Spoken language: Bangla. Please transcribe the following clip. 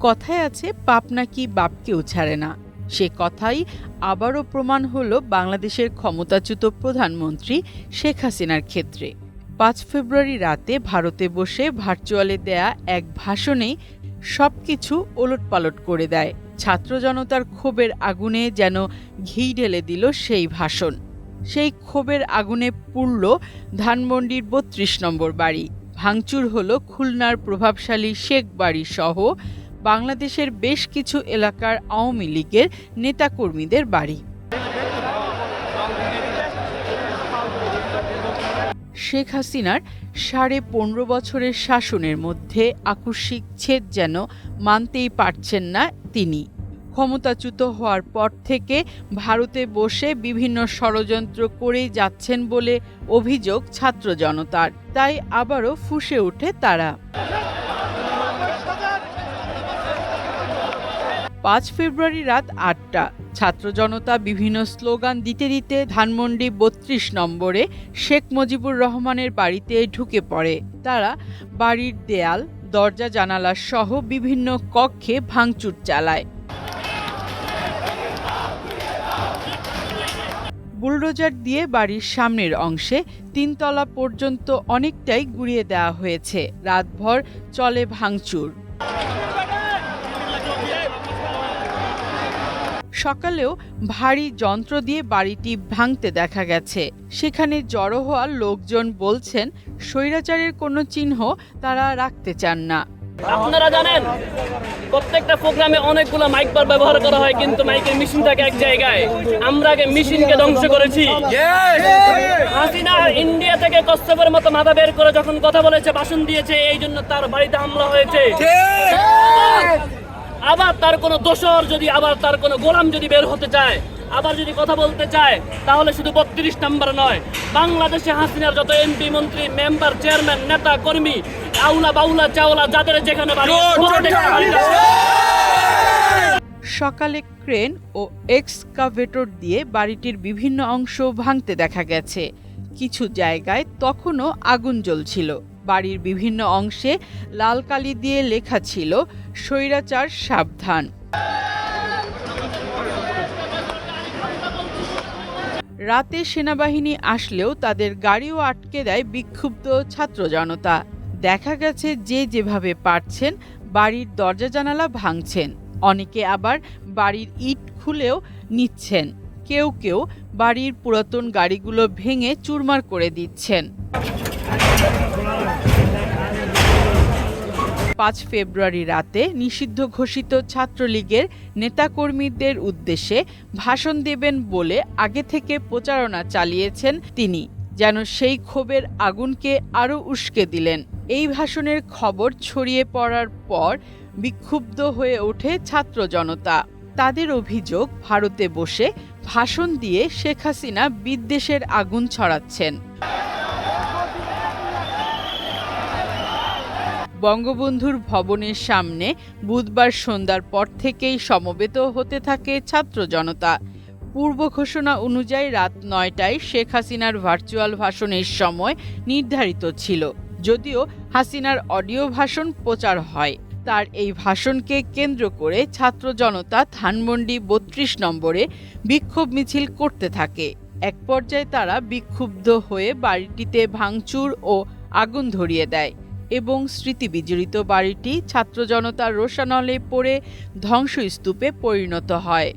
কথায় আছে, পাপ নাকি বাপকেও ছাড়ে না। সে কথাই আবারও প্রমাণ হলো বাংলাদেশের ক্ষমতাচ্যুত প্রধানমন্ত্রী শেখ হাসিনার ক্ষেত্রে। পাঁচ ফেব্রুয়ারি রাতে ভারতে বসে ভার্চুয়ালে দেয়া এক ভাষণেই সব কিছু ওলটপালট করে দেয়। ছাত্র জনতার ক্ষোভের আগুনে যেন ঘি ঢেলে দিল সেই ভাষণ। সেই ক্ষোভের আগুনে পুড়ল ধানমন্ডির বত্রিশ নম্বর বাড়ি। ভাঙচুর হলো খুলনার প্রভাবশালী শেখ বাড়ি সহ বাংলাদেশের বেশ কিছু এলাকার আওয়ামী লীগের নেতাকর্মীদের বাড়ি। শেখ হাসিনার সাড়ে পনেরো বছরের শাসনের মধ্যে আকস্মিক ছেদ যেন মানতেই পারছেন না তিনি। ক্ষমতাচ্যুত হওয়ার পর থেকে ভারতে বসে বিভিন্ন ষড়যন্ত্র করেই যাচ্ছেন বলে অভিযোগ ছাত্র জনতার। তাই আবারও ফুঁসে ওঠে তারা। পাঁচ ফেব্রুয়ারি রাত আটটা। ছাত্র জনতা বিভিন্ন স্লোগান দিতে দিতে ধানমন্ডি বত্রিশ নম্বরে শেখ মুজিবুর রহমানের বাড়িতে ঢুকে পড়ে। তারা বাড়ির দেয়াল, দরজা, জানালা সহ বিভিন্ন কক্ষে ভাঙচুর চালায়। বুলডোজার দিয়ে বাড়ির সামনের অংশে তিনতলা পর্যন্ত অনেকটাই গুড়িয়ে দেওয়া হয়েছে। রাতভর চলে ভাঙচুর। সকালেও ভারী যন্ত্র দিয়ে বাড়িটি ভাঙতে দেখা গেছে। সেখানে জড়ো হওয়া লোকজন বলছেন, স্বৈরাচারের কোনো চিহ্ন তারা রাখতে চান না। আপনারা জানেন, প্রত্যেকটা প্রোগ্রামে অনেকগুলো মাইক বার ব্যবহার করা হয়, কিন্তু মাইকের মেশিন থাকে এক জায়গায়। আমরা আগে মেশিনকে ধ্বংস করেছি। হাসিনা ইন্ডিয়া থেকে কচ্ছপের মতো মাথা বের করে যখন কথা বলেছে, ভাষণ দিয়েছে, এই জন্য তার বাড়িতে হামলা হয়েছে। আবার তার কোনো দোষর যদি আবার তার কোনো গোলাম যদি বের হতে চায় আবার যদি কথা বলতে চায় তাহলে শুধু বত্রিশ নাম্বার নয়। বাংলাদেশে হাসিনার যত এমপি মন্ত্রী মেম্বার চেয়ারম্যান নেতা কর্মী আউলা বাউলা চাওলা যাদের যেখানে সকালে ক্রেন ও এক্সকাভেটর দিয়ে বাড়িটির বিভিন্ন অংশ ভাঙতে দেখা গেছে। কিছু জায়গায় তখনও আগুন জ্বলছিল। বাড়ির বিভিন্ন অংশে লাল কালি দিয়ে লেখা ছিল, স্বৈরাচার সাবধান। রাতে সেনাবাহিনী আসলেও তাদের গাড়িও আটকে দেয় বিক্ষুব্ধ ছাত্র জনতা। দেখা গেছে যে যেভাবে পারছেন, বাড়ির দরজা জানালা ভাঙছেন। অনেকে আবার বাড়ির ইট খুলেও নিচ্ছেন। কেউ কেউ বাড়ির পুরাতন গাড়িগুলো ভেঙে চুরমার করে দিচ্ছেন। পাঁচ ফেব্রুয়ারি রাতে নিষিদ্ধ ঘোষিত ছাত্রলীগের নেতাকর্মীদের উদ্দেশ্যে ভাষণ দেবেন বলে আগে থেকে প্রচারণা চালিয়েছেন তিনি, যেন সেই ক্ষোভের আগুনকে আরও উস্কে দিলেন। এই ভাষণের খবর ছড়িয়ে পড়ার পর বিক্ষুব্ধ হয়ে ওঠে ছাত্র জনতা। তাদের অভিযোগ, ভারতে বসে ভাষণ দিয়ে শেখ হাসিনা বিদ্বেষের আগুন ছড়াচ্ছেন। বঙ্গবন্ধুর ভবনের সামনে বুধবার সন্ধ্যার পর থেকেই সমবেত হতে থাকে ছাত্র জনতা। পূর্ব ঘোষণা অনুযায়ী রাত নয়টায় শেখ হাসিনার ভার্চুয়াল ভাষণের সময় নির্ধারিত ছিল। যদিও হাসিনার অডিও ভাষণ প্রচার হয়। তার এই ভাষণকে কেন্দ্র করে ছাত্র জনতা ধানমন্ডি বত্রিশ নম্বরে বিক্ষোভ মিছিল করতে থাকে। এক পর্যায়ে তারা বিক্ষুব্ধ হয়ে বাড়িটিতে ভাঙচুর ও আগুন ধরিয়ে দেয়। এবং স্মৃতিবিজড়িত বাড়িটি ছাত্র জনতার রোষানলে পড়ে ধ্বংসস্তূপে পরিণত হয়।